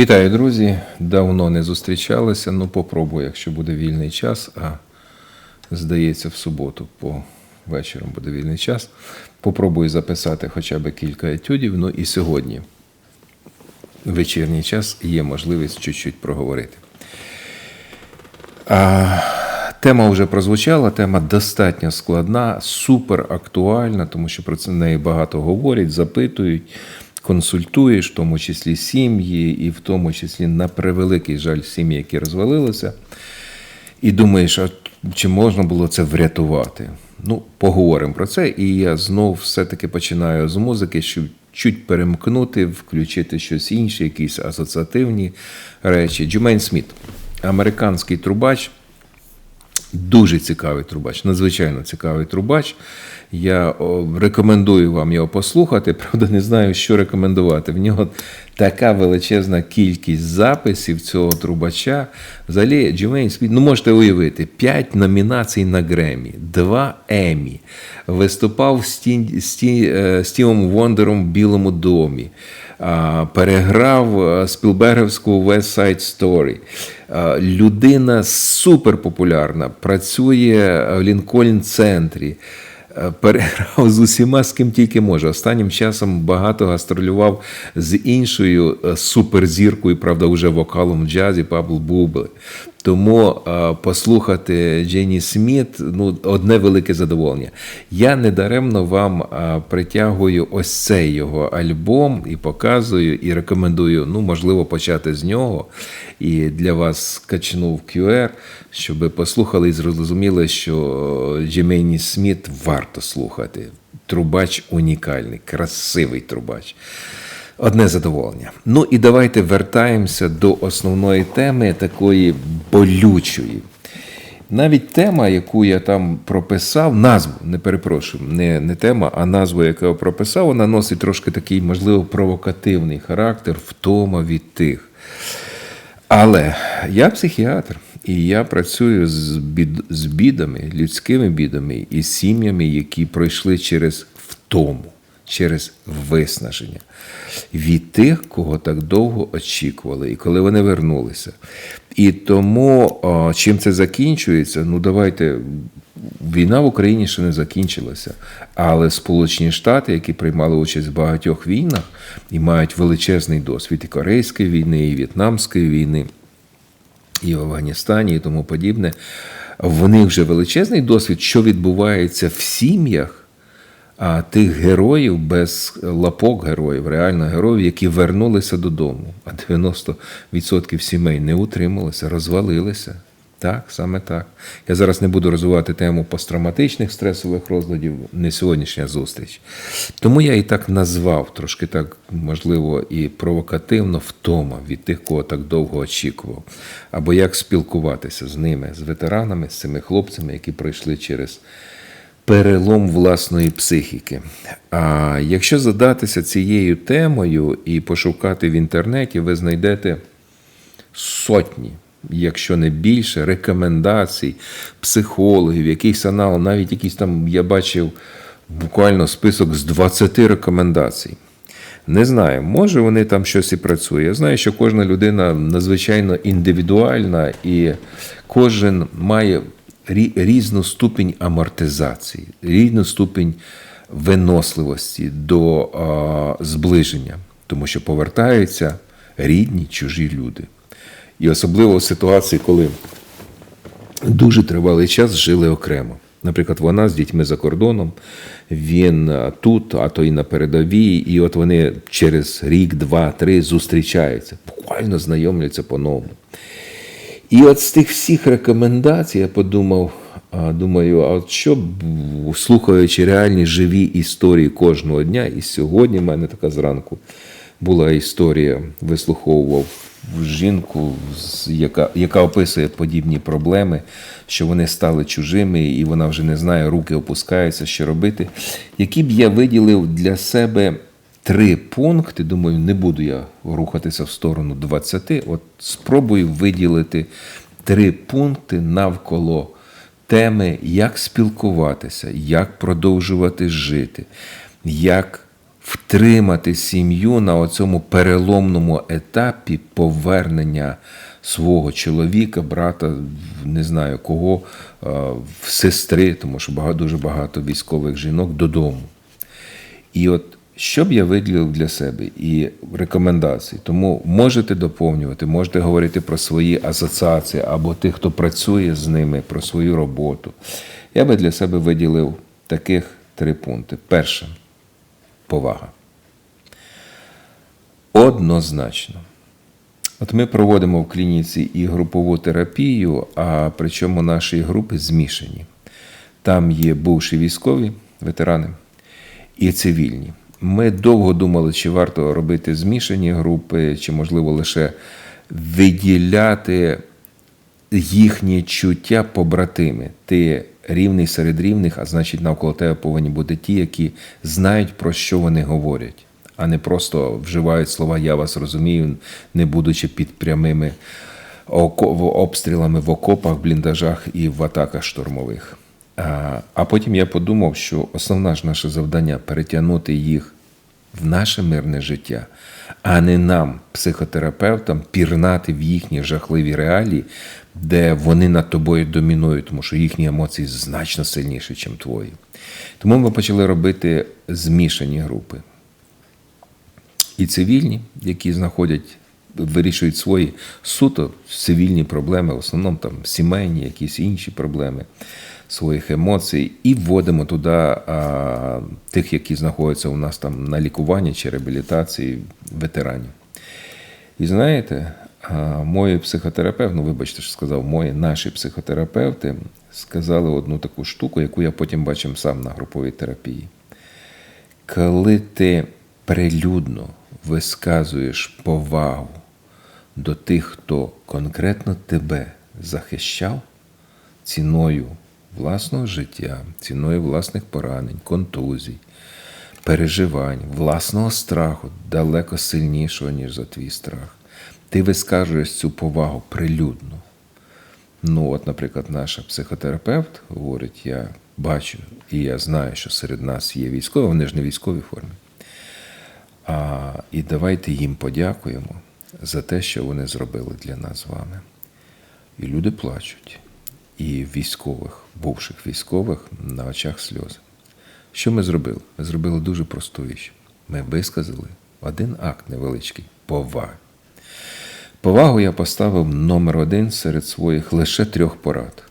Вітаю, друзі! Давно не зустрічалися. Ну, попробую, якщо буде вільний час, а здається, в суботу по вечором буде вільний час. Попробую записати хоча б кілька етюдів. Ну і сьогодні, в вечірній час, є можливість чуть-чуть проговорити. А, тема вже прозвучала, тема достатньо складна, супер актуальна, тому що про це неї багато говорять, запитують, консультуєш, в тому числі сім'ї, і в тому числі на превеликий жаль сім'ї, які розвалилися. І думаєш, а чи можна було це врятувати? Ну, поговоримо про це. І я знов все-таки починаю з музики, щоб чуть перемкнути, включити щось інше, якісь асоціативні речі. Джумейн Сміт, американський трубач. Дуже цікавий трубач, надзвичайно цікавий трубач. Я рекомендую вам його послухати. Правда, не знаю, що рекомендувати. В нього така величезна кількість записів цього трубача. Взагалі, Джимейн Сміт, ну можете уявити, 5 номінацій на Гремі, 2 Емі. Виступав з е, Стівом Вондером в Білому домі. Переграв е, Спілберговську West Side Story. Людина суперпопулярна, працює в Лінкольн центрі. Е, Переграв з усіма, з ким тільки може. Останнім часом багато гастролював з іншою е, суперзіркою, правда, уже вокалом в джазі Пабло Бубле. Тому е, послухати Дженні Сміт ну, одне велике задоволення. Я недаремно вам е, притягую ось цей його альбом і показую, і рекомендую, ну, можливо, почати з нього. І для вас качнув QR, щоб послухали і зрозуміли, що Джемейні Сміт варто слухати. Трубач унікальний, красивий трубач. Одне задоволення. Ну і давайте вертаємося до основної теми, такої болючої. Навіть тема, яку я там прописав, назву, не перепрошую, не, не тема, а назву, яку я прописав, вона носить трошки такий, можливо, провокативний характер, втома від тих. Але я психіатр, і я працюю з, бід, з бідами, людськими бідами і сім'ями, які пройшли через втому, через виснаження від тих, кого так довго очікували, і коли вони вернулися. І тому чим це закінчується? Ну давайте. Війна в Україні ще не закінчилася, але Сполучені Штати, які приймали участь в багатьох війнах і мають величезний досвід і Корейської війни, і В'єтнамської війни, і в Афганістані, і тому подібне, в них вже величезний досвід, що відбувається в сім'ях а, тих героїв без лапок героїв, реально героїв, які вернулися додому. А 90% сімей не утрималися, розвалилися. Так, саме так. Я зараз не буду розвивати тему посттравматичних стресових розладів, не сьогоднішня зустріч. Тому я і так назвав, трошки так, можливо, і провокативно втома від тих, кого так довго очікував. Або як спілкуватися з ними, з ветеранами, з цими хлопцями, які пройшли через перелом власної психіки. А якщо задатися цією темою і пошукати в інтернеті, ви знайдете сотні, якщо не більше, рекомендацій психологів, якийсь анал, навіть якийсь там я бачив буквально список з 20 рекомендацій. Не знаю, може вони там щось і працює. Я знаю, що кожна людина надзвичайно індивідуальна, і кожен має різну ступінь амортизації, різну ступінь виносливості до а, зближення, тому що повертаються рідні чужі люди. І особливо в ситуації, коли дуже тривалий час жили окремо. Наприклад, вона з дітьми за кордоном, він тут, а то і на передовій, і от вони через рік, два, три зустрічаються, буквально знайомляться по-новому. І от з тих всіх рекомендацій я подумав, думаю, а от що слухаючи реальні живі історії кожного дня, і сьогодні в мене така зранку була історія, вислуховував жінку, яка, яка описує подібні проблеми, що вони стали чужими, і вона вже не знає, руки опускаються, що робити. Які б я виділив для себе три пункти, думаю, не буду я рухатися в сторону 20, от спробую виділити три пункти навколо теми, як спілкуватися, як продовжувати жити, як втримати сім'ю на оцьому переломному етапі повернення свого чоловіка, брата, не знаю кого, в сестри, тому що багато, дуже багато військових жінок додому. І от що б я виділив для себе і рекомендації. Тому можете доповнювати, можете говорити про свої асоціації або тих, хто працює з ними, про свою роботу. Я би для себе виділив таких три пункти. Перше повага. Однозначно. От ми проводимо в клініці і групову терапію, а причому наші групи змішані. Там є бувші військові, ветерани і цивільні. Ми довго думали, чи варто робити змішані групи, чи можливо лише виділяти їхні чуття побратими. Ти рівний серед рівних, а значить, навколо тебе повинні бути ті, які знають, про що вони говорять, а не просто вживають слова Я вас розумію, не будучи під прямими обстрілами в окопах, бліндажах і в атаках штурмових. А, а потім я подумав, що основне ж наше завдання перетягнути їх в наше мирне життя, а не нам, психотерапевтам, пірнати в їхні жахливі реалії, де вони над тобою домінують, тому що їхні емоції значно сильніші, ніж твої. Тому ми почали робити змішані групи. І цивільні, які знаходять, вирішують свої суто цивільні проблеми, в основному там сімейні, якісь інші проблеми своїх емоцій, і вводимо туди а, тих, які знаходяться у нас там на лікуванні чи реабілітації ветеранів. І знаєте, мої психотерапевти, ну вибачте, що сказав, мої наші психотерапевти сказали одну таку штуку, яку я потім бачив сам на груповій терапії. Коли ти прилюдно висказуєш повагу до тих, хто конкретно тебе захищав ціною власного життя, ціною власних поранень, контузій, переживань, власного страху далеко сильнішого, ніж за твій страх. Ти вискажуєш цю повагу прилюдно. Ну, от, наприклад, наша психотерапевт говорить: я бачу і я знаю, що серед нас є військові, вони ж не в військовій формі. А, і давайте їм подякуємо за те, що вони зробили для нас з вами. І люди плачуть. І військових, бувших військових на очах сльози. Що ми зробили? Ми зробили дуже просту річ. Ми висказали один акт невеличкий поваги. Повагу я поставив номер один серед своїх лише трьох порад.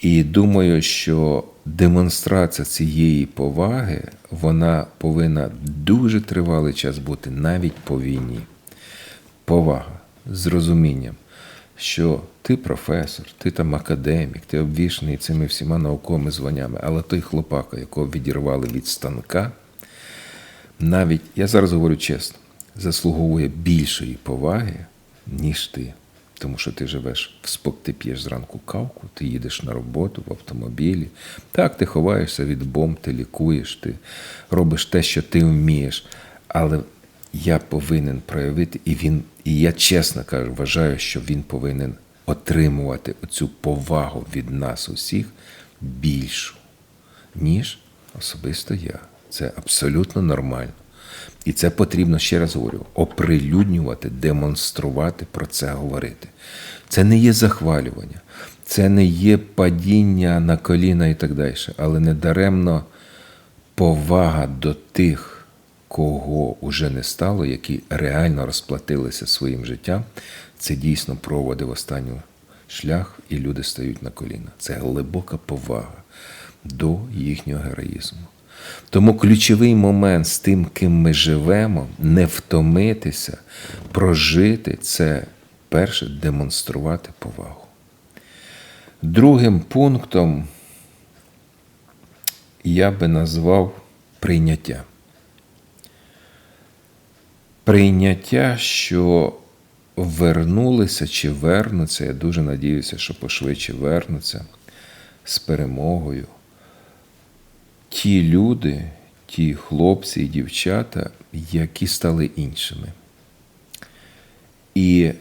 І думаю, що демонстрація цієї поваги вона повинна дуже тривалий час бути навіть по війні. Повага з розумінням, що ти професор, ти там академік, ти обвішаний цими всіма науковими званнями, але той хлопака, якого відірвали від станка, навіть, я зараз говорю чесно, заслуговує більшої поваги, ніж ти. Тому що ти живеш в спок, ти п'єш зранку кавку, ти їдеш на роботу в автомобілі. Так, ти ховаєшся від бомб, ти лікуєш, ти робиш те, що ти вмієш. Але я повинен проявити, і він, і я чесно кажу, вважаю, що він повинен отримувати оцю повагу від нас усіх більшу, ніж особисто я. Це абсолютно нормально. І це потрібно, ще раз говорю, оприлюднювати, демонструвати, про це говорити. Це не є захвалювання, це не є падіння на коліна і так далі. Але недаремно повага до тих, кого уже не стало, які реально розплатилися своїм життям, це дійсно проводив останню шлях, і люди стають на коліна. Це глибока повага до їхнього героїзму. Тому ключовий момент з тим, ким ми живемо, не втомитися, прожити це перше демонструвати повагу. Другим пунктом я би назвав прийняття. Прийняття, що вернулися чи вернуться, я дуже надіюся, що пошвидше вернуться з перемогою. Ті люди, ті хлопці і дівчата, які стали іншими. І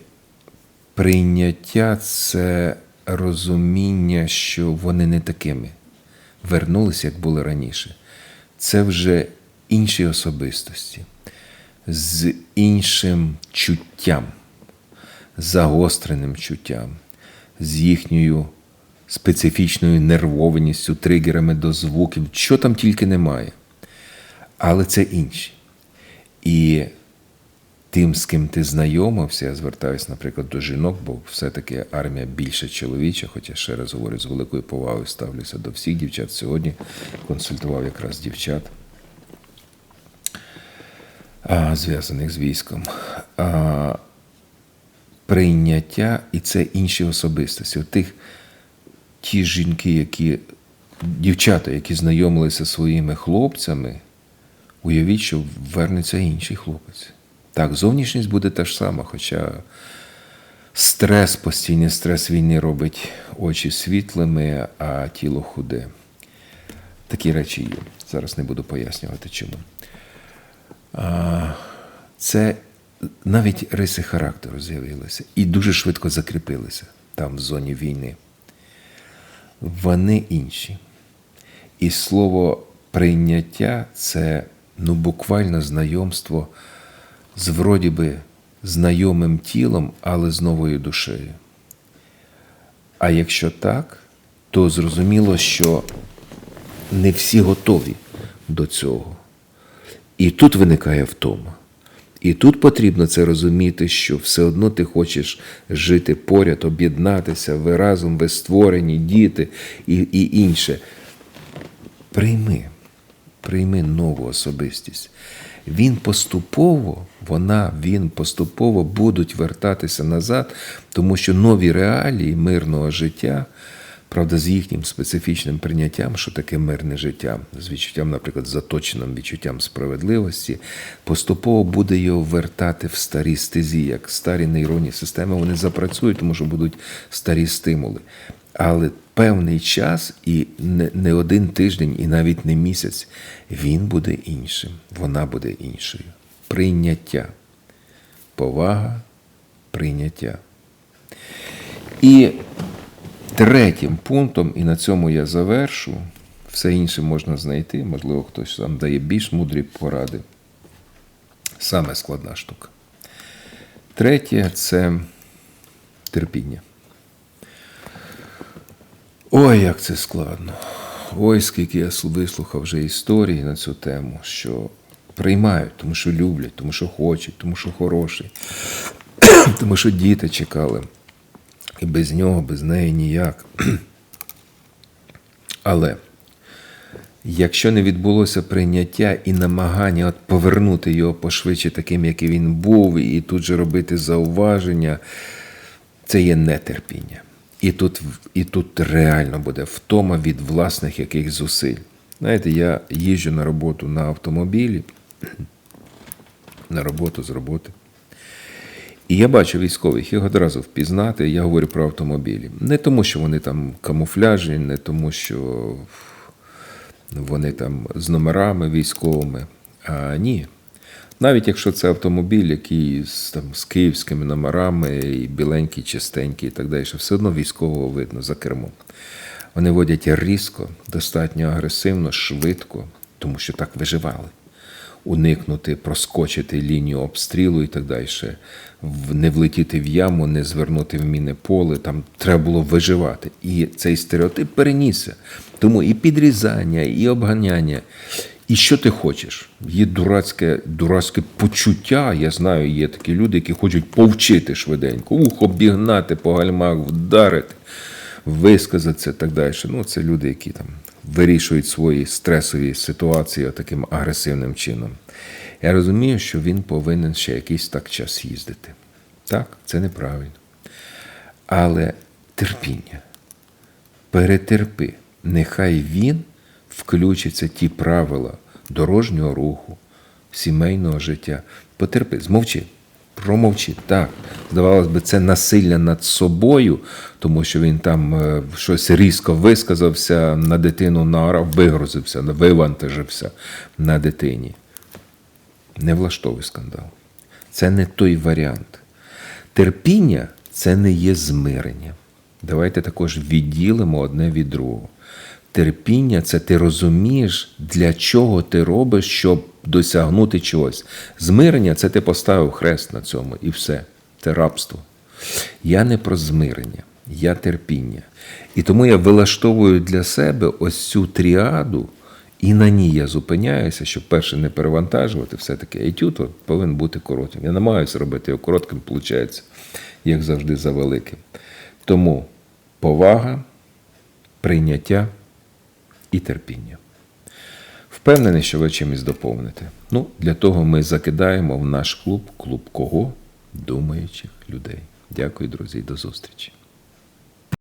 прийняття це розуміння, що вони не такими вернулися, як були раніше. Це вже інші особистості з іншим чуттям, загостреним чуттям, з їхньою специфічною нервованістю, тригерами до звуків, що там тільки немає. Але це інші. І тим, з ким ти знайомився, я звертаюся, наприклад, до жінок, бо все-таки армія більше чоловіча, хоча ще раз говорю, з великою повагою ставлюся до всіх дівчат. Сьогодні консультував якраз дівчат, зв'язаних з військом. Прийняття і це інші особистості. От тих, ті жінки, які, дівчата, які знайомилися зі своїми хлопцями, уявіть, що вернеться інший хлопець. Так, зовнішність буде та ж сама, хоча стрес, постійний стрес війни робить очі світлими, а тіло худе. Такі речі є. Зараз не буду пояснювати чому. А, Це навіть риси характеру з'явилися і дуже швидко закріпилися там, в зоні війни. Вони інші. І слово прийняття це ну, буквально знайомство з вроді би знайомим тілом, але з новою душею. А якщо так, то зрозуміло, що не всі готові до цього. І тут виникає втома. І тут потрібно це розуміти, що все одно ти хочеш жити поряд, об'єднатися, ви разом, ви створені, діти і, і інше. Прийми, прийми нову особистість. Він поступово, вона, він поступово будуть вертатися назад, тому що нові реалії мирного життя, правда, з їхнім специфічним прийняттям, що таке мирне життя, з відчуттям, наприклад, заточеним відчуттям справедливості, поступово буде його вертати в старі стезі, як старі нейронні системи, вони запрацюють, тому що будуть старі стимули. Але певний час і не, один тиждень, і навіть не місяць, він буде іншим, вона буде іншою. Прийняття, повага, прийняття. І третім пунктом, і на цьому я завершу, все інше можна знайти, можливо, хтось там дає більш мудрі поради. Саме складна штука. Третє це терпіння. Ой, як це складно. Ой, скільки я вислухав вже історії на цю тему, що приймають, тому що люблять, тому що хочуть, тому що хороший, тому що діти чекали. І без нього, без неї ніяк. Але якщо не відбулося прийняття і намагання от повернути його пошвидше таким, який він був, і тут же робити зауваження, це є нетерпіння. І тут і тут реально буде втома від власних яких зусиль. Знаєте, я їжджу на роботу на автомобілі, на роботу з роботи. І я бачу військових, їх одразу впізнати, я говорю про автомобілі. Не тому, що вони там камуфляжі, не тому, що вони там з номерами військовими. А ні. Навіть якщо це автомобіль, який з, там, з київськими номерами, і біленький, чистенький і так далі, що все одно військового видно за кермом. Вони водять різко, достатньо агресивно, швидко, тому що так виживали. Уникнути, проскочити лінію обстрілу і так далі, не влетіти в яму, не звернути в мінне поле. Там треба було виживати. І цей стереотип перенісся. Тому і підрізання, і обганяння, І що ти хочеш? Є дурацьке, дурацьке почуття. Я знаю, є такі люди, які хочуть повчити швиденько, ух, обігнати по гальмах, вдарити, висказатися так далі. Ну, це люди, які там вирішують свої стресові ситуації таким агресивним чином. Я розумію, що він повинен ще якийсь так час їздити. Так, це неправильно. Але терпіння перетерпи. Нехай він включиться ті правила дорожнього руху, сімейного життя. Потерпи, змовчи, промовчи. Так, здавалось би, це насилля над собою, тому що він там е, щось різко висказався на дитину, наорав, вигрузився, вивантажився на дитині. Не влаштовуй скандал. Це не той варіант. Терпіння це не є змирення. Давайте також відділимо одне від другого. Терпіння це ти розумієш, для чого ти робиш, щоб досягнути чогось. Змирення це ти поставив хрест на цьому і все. Це рабство. Я не про змирення, я терпіння. І тому я вилаштовую для себе ось цю тріаду, і на ній я зупиняюся, щоб перше не перевантажувати, все-таки етюд от повинен бути коротким. Я намагаюся робити його коротким, виходить, як завжди, за великим. Тому повага, прийняття і терпіння. Впевнений, що ви чимось доповните. Ну, для того ми закидаємо в наш клуб клуб кого? Думаючих людей. Дякую, друзі, і до зустрічі.